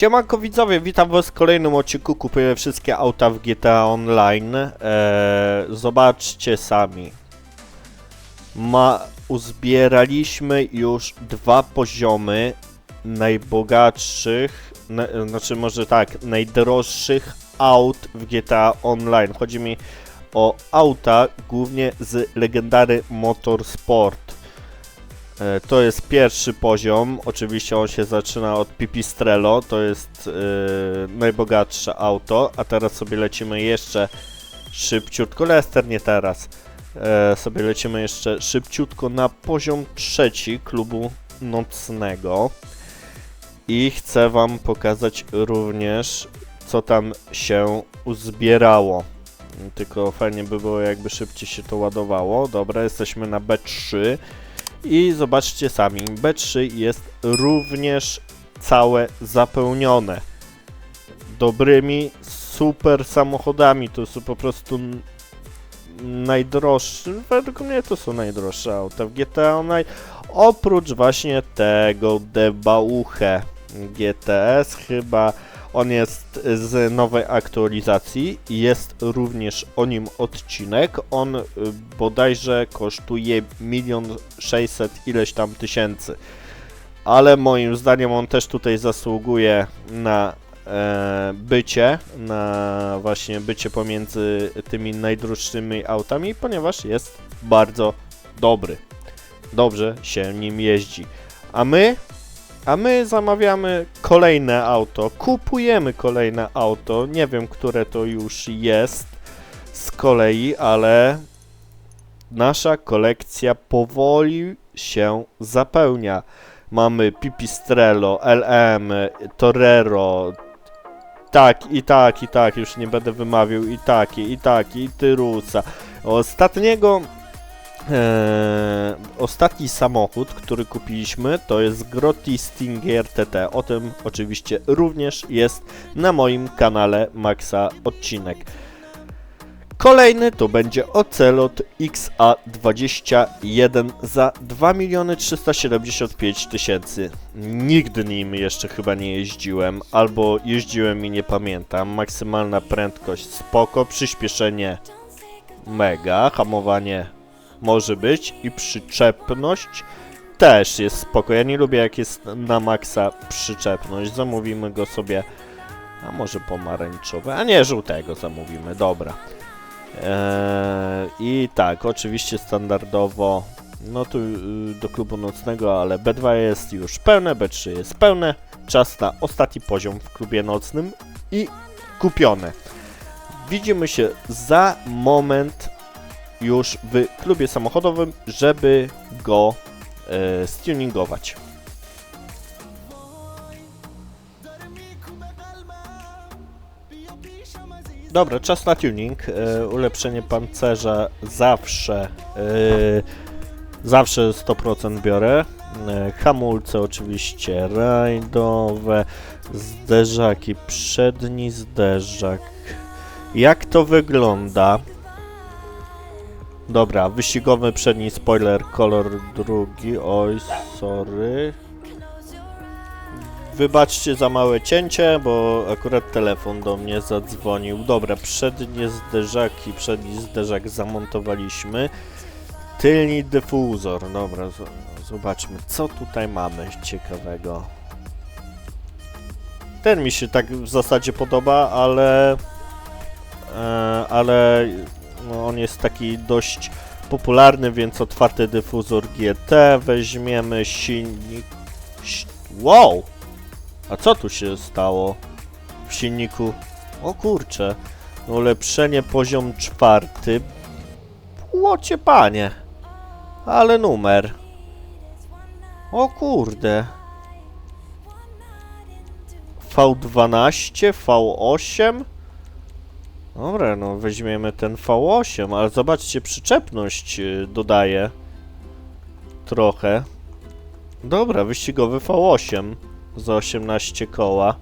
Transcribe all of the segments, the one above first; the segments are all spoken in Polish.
Siemanko widzowie, witam was w kolejnym odcinku. Kupuję wszystkie auta w GTA Online. Eee, Zobaczcie sami. Ma, Uzbieraliśmy już dwa poziomy najbogatszych na, Znaczy może tak, najdroższych aut w GTA Online. Chodzi mi o auta głównie z legendary Motorsport To jest pierwszy poziom. Oczywiście on się zaczyna od Pipistrello. To jest e, najbogatsze auto. A teraz sobie lecimy jeszcze szybciutko. Lester nie teraz. E, sobie lecimy jeszcze szybciutko na poziom trzeci klubu nocnego. I chcę wam pokazać również, co tam się uzbierało. Tylko fajnie by było, jakby szybciej się to ładowało. Dobra, jesteśmy na B3. I zobaczcie sami, B3 jest również całe zapełnione dobrymi, super samochodami. To są po prostu najdroższe, według mnie to są najdroższe auta w GTA Online. Oprócz właśnie tego Debauche GTS, chyba on jest z nowej aktualizacji i jest również o nim odcinek. On y, bodajże kosztuje milion sześćset ileś tam tysięcy. Ale moim zdaniem on też tutaj zasługuje na e, bycie, na właśnie bycie pomiędzy tymi najdroższymi autami, ponieważ jest bardzo dobry. Dobrze się nim jeździ. A my a my zamawiamy kolejne auto, kupujemy kolejne auto. Nie wiem, które to już jest z kolei, ale nasza kolekcja powoli się zapełnia. Mamy Pipistrello, LM, Torero, tak i tak i tak, już nie będę wymawiał, i taki, i taki, i Tyrusa. Ostatniego Eee, ostatni samochód, który kupiliśmy, to jest Grotti Stinger TT. O tym oczywiście również jest na moim kanale Maxa odcinek. Kolejny to będzie Ocelot XA21 za 2 375 tysięcy. Nigdy nim jeszcze chyba nie jeździłem, albo jeździłem i nie pamiętam. Maksymalna prędkość spoko, przyspieszenie mega, hamowanie może być i przyczepność też jest spoko. Ja nie lubię jak jest na maksa przyczepność. Zamówimy go sobie, a może pomarańczowe, a nie żółtego zamówimy, dobra. Eee, I tak, oczywiście standardowo, no tu y, do klubu nocnego, ale B2 jest już pełne, B3 jest pełne. Czas na ostatni poziom w klubie nocnym i kupione. Widzimy się za moment już w klubie samochodowym, żeby go e, stuningować. Dobra, czas na tuning. E, ulepszenie pancerza zawsze e, zawsze 100% biorę. E, hamulce oczywiście rajdowe, zderzaki, przedni zderzak. Jak to wygląda? Dobra, wyścigowy przedni spoiler, kolor drugi. Oj, sorry. Wybaczcie za małe cięcie, bo akurat telefon do mnie zadzwonił. Dobra, przednie zderzaki, przedni zderzak zamontowaliśmy. Tylni dyfuzor. Dobra, zobaczmy, co tutaj mamy ciekawego. Ten mi się tak w zasadzie podoba, ale... E, ale on jest taki dość popularny, więc otwarty dyfuzor GT weźmiemy, silnik... Si- Wow! A co tu się stało w silniku? O kurcze, ulepszenie poziom czwarty. Łocie panie, ale numer. O kurde. V12, V8. Dobra, no weźmiemy ten V8, ale zobaczcie, przyczepność y, dodaje trochę. Dobra, wyścigowy V8 za 18 koła.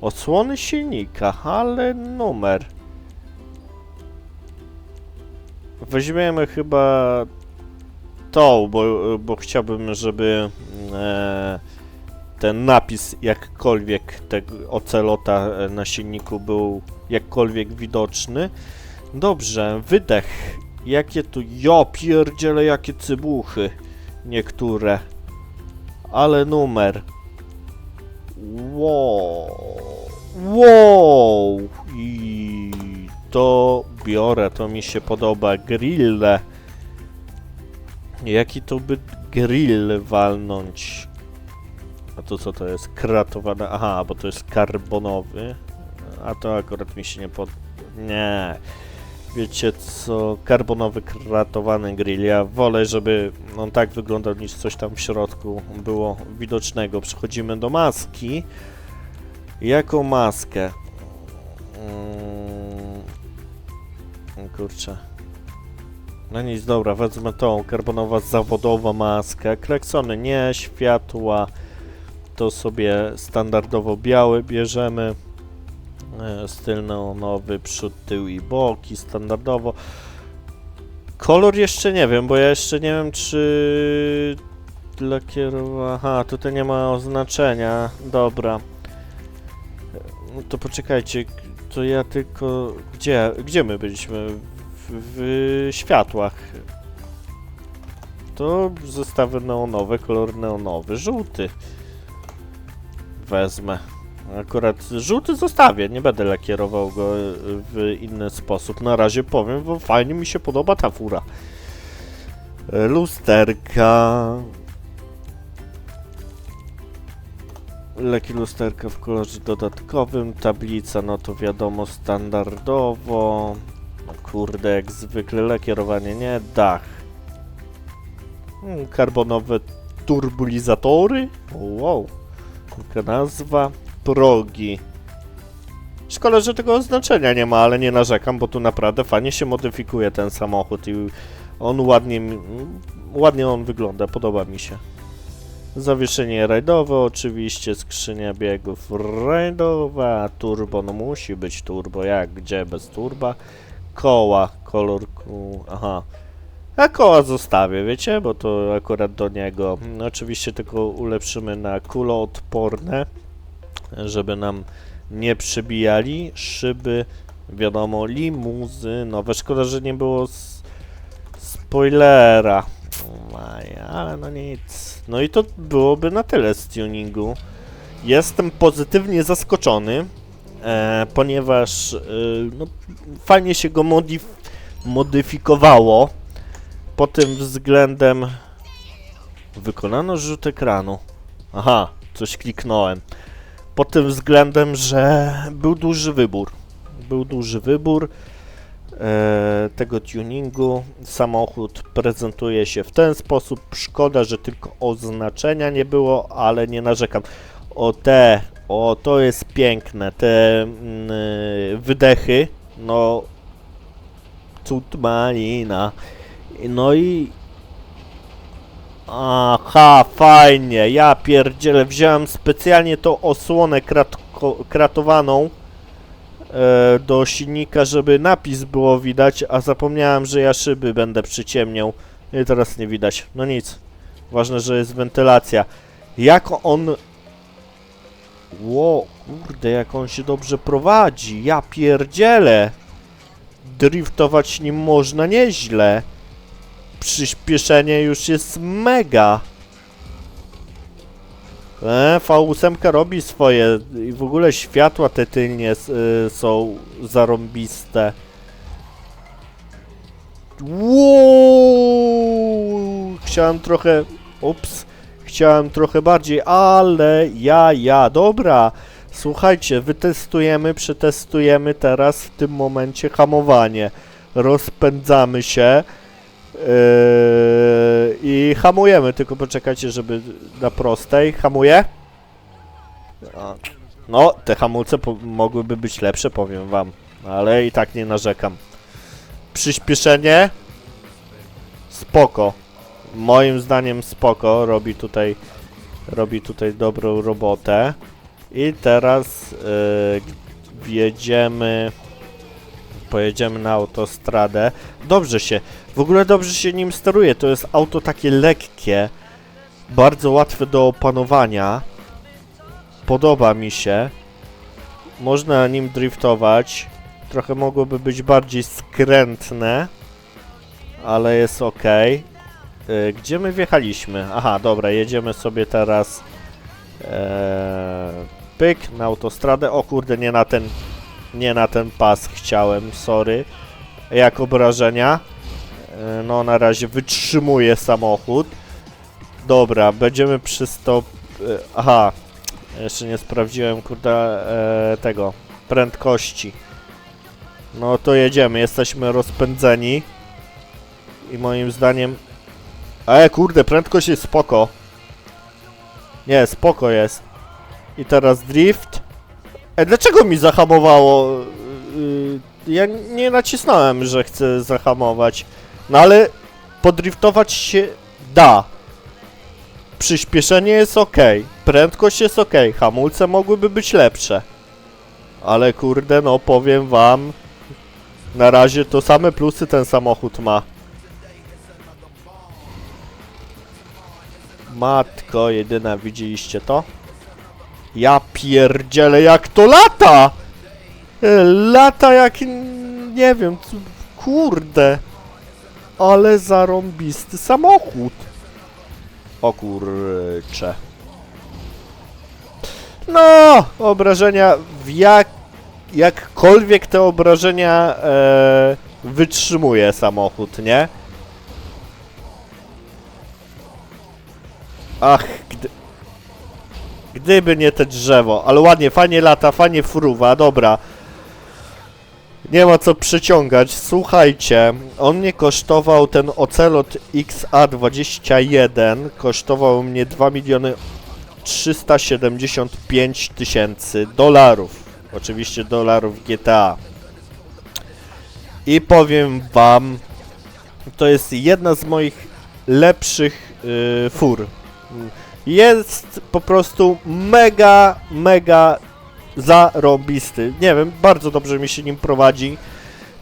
Odsłony silnika, ale numer. Weźmiemy chyba tą, bo, bo chciałbym, żeby e, ten napis jakkolwiek tego ocelota e, na silniku był jakkolwiek widoczny. Dobrze, wydech. Jakie tu, ja pierdzielę, jakie cybuchy. Niektóre. Ale numer. Wow. Wow. I to biorę, to mi się podoba. Grille. Jaki to by grill walnąć? A to co to jest? Kratowane. Aha, bo to jest karbonowy. A to akurat mi się nie pod... Nie. Wiecie co? Karbonowy kratowany grill. Ja wolę, żeby on tak wyglądał niż coś tam w środku było widocznego. Przechodzimy do maski. Jaką maskę? Mm, kurczę. No nic, dobra, wezmę tą. Karbonowa zawodowa maska. Klaksony nie, światła. To sobie standardowo biały bierzemy. E, Styl neonowy, przód, tył i boki, standardowo. Kolor jeszcze nie wiem, bo ja jeszcze nie wiem, czy dla kierowa... Aha, tutaj nie ma oznaczenia. Dobra. No to poczekajcie, to ja tylko... Gdzie, gdzie my byliśmy? W, w światłach. To zestawy neonowe, kolor neonowy, żółty. Wezmę. Akurat żółty zostawię, nie będę lakierował go w inny sposób. Na razie powiem, bo fajnie mi się podoba ta fura. Lusterka. Leki lusterka w kolorze dodatkowym, tablica no to wiadomo standardowo. Kurde, jak zwykle lakierowanie nie, dach. Mm, Karbonowe turbulizatory. Wow, nazwa. Progi. Szkoda, że tego oznaczenia nie ma, ale nie narzekam, bo tu naprawdę fajnie się modyfikuje ten samochód i on ładnie, ładnie on wygląda, podoba mi się. Zawieszenie rajdowe oczywiście, skrzynia biegów rajdowa, turbo, no musi być turbo, jak, gdzie bez turba. Koła, kolor, aha. A koła zostawię, wiecie, bo to akurat do niego. Oczywiście tylko ulepszymy na kuloodporne, żeby nam nie przebijali. Szyby, wiadomo, limuzynowe. Szkoda, że nie było spoilera. Ale no nic. No i to byłoby na tyle z tuningu. Jestem pozytywnie zaskoczony, e, ponieważ e, no, fajnie się go modif modyfikowało. Pod tym względem wykonano rzut ekranu. Aha, coś kliknąłem. Pod tym względem, że był duży wybór. Był duży wybór e, tego tuningu. Samochód prezentuje się w ten sposób. Szkoda, że tylko oznaczenia nie było, ale nie narzekam. O te, o to jest piękne. Te mm, wydechy, no cud malina. No i Aha, fajnie, ja pierdzielę, wziąłem specjalnie tą osłonę kratko, kratowaną e, do silnika, żeby napis było widać, a zapomniałem, że ja szyby będę przyciemniał i teraz nie widać. No nic, ważne, że jest wentylacja. Jak on... Ło, kurde, jak on się dobrze prowadzi, ja pierdzielę. Driftować nim można nieźle przyspieszenie już jest mega. E, V8 robi swoje i w ogóle światła te tylnie y, są zarąbiste. Wow! Chciałem trochę... Ups. Chciałem trochę bardziej, ale ja, ja, dobra. Słuchajcie, wytestujemy, przetestujemy teraz w tym momencie hamowanie. Rozpędzamy się. Yy, I hamujemy, tylko poczekajcie, żeby na prostej. Hamuję? No, te hamulce mogłyby być lepsze, powiem wam. Ale i tak nie narzekam. Przyspieszenie? Spoko. Moim zdaniem spoko. Robi tutaj, robi tutaj dobrą robotę. I teraz yy, wjedziemy, pojedziemy na autostradę. Dobrze się, w ogóle dobrze się nim steruje. To jest auto takie lekkie, bardzo łatwe do opanowania. Podoba mi się. Można nim driftować. Trochę mogłoby być bardziej skrętne, ale jest ok. Gdzie my wjechaliśmy? Aha, dobra, jedziemy sobie teraz. Eee, pyk na autostradę. O kurde, nie na ten, nie na ten pas chciałem, sorry. Jak obrażenia? E, No, na razie wytrzymuje samochód. Dobra, będziemy przy stop... e, Aha, jeszcze nie sprawdziłem, kurde, e, tego, prędkości. No to jedziemy, jesteśmy rozpędzeni. I moim zdaniem... E, kurde, prędkość jest spoko. Nie, spoko jest. I teraz drift. E, dlaczego mi zahamowało? Yy, ja nie nacisnąłem, że chcę zahamować. No ale podriftować się da. Przyspieszenie jest ok, prędkość jest ok, hamulce mogłyby być lepsze. Ale kurde, no powiem wam, na razie to same plusy ten samochód ma. Matko jedyna, widzieliście to? Ja pierdzielę, jak to lata! E, Lata jak... nie wiem, kurde. Ale zarąbisty samochód. O kurcze. No, obrażenia w jak... Jakkolwiek te obrażenia e, wytrzymuje samochód, nie? Ach, gdy... Gdyby nie te drzewo, ale ładnie, fajnie lata, fajnie fruwa, dobra. Nie ma co przyciągać. Słuchajcie, on mnie kosztował, ten Ocelot XA21 kosztował mnie 2 miliony 375 tysięcy dolarów. Oczywiście dolarów GTA. I powiem wam, to jest jedna z moich lepszych yy, fur. Jest po prostu mega, mega zarąbisty. Nie wiem, bardzo dobrze mi się nim prowadzi.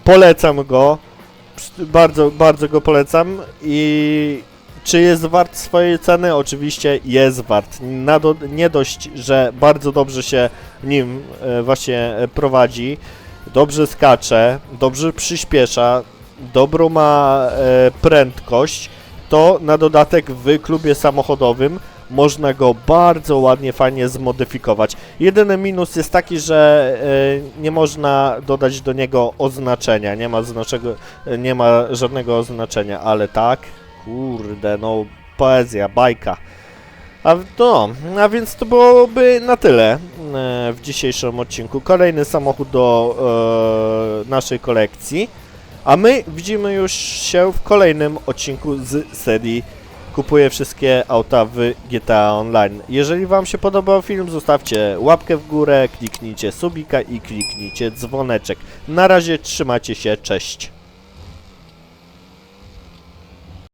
Polecam go. Bardzo, bardzo go polecam. I czy jest wart swojej ceny? Oczywiście jest wart. Do, nie dość, że bardzo dobrze się nim e, właśnie e, prowadzi. Dobrze skacze, dobrze przyspiesza, dobrą ma e, prędkość, to na dodatek w klubie samochodowym można go bardzo ładnie, fajnie zmodyfikować. Jedyny minus jest taki, że e, nie można dodać do niego oznaczenia, nie ma, znaczego, e, nie ma żadnego oznaczenia, ale tak, kurde, no poezja, bajka. A, no, a więc to byłoby na tyle e, w dzisiejszym odcinku. Kolejny samochód do e, naszej kolekcji. A my widzimy już się w kolejnym odcinku z serii Kupuję wszystkie auta w GTA Online. Jeżeli Wam się podobał film, zostawcie łapkę w górę, kliknijcie subika i kliknijcie dzwoneczek. Na razie trzymajcie się, cześć.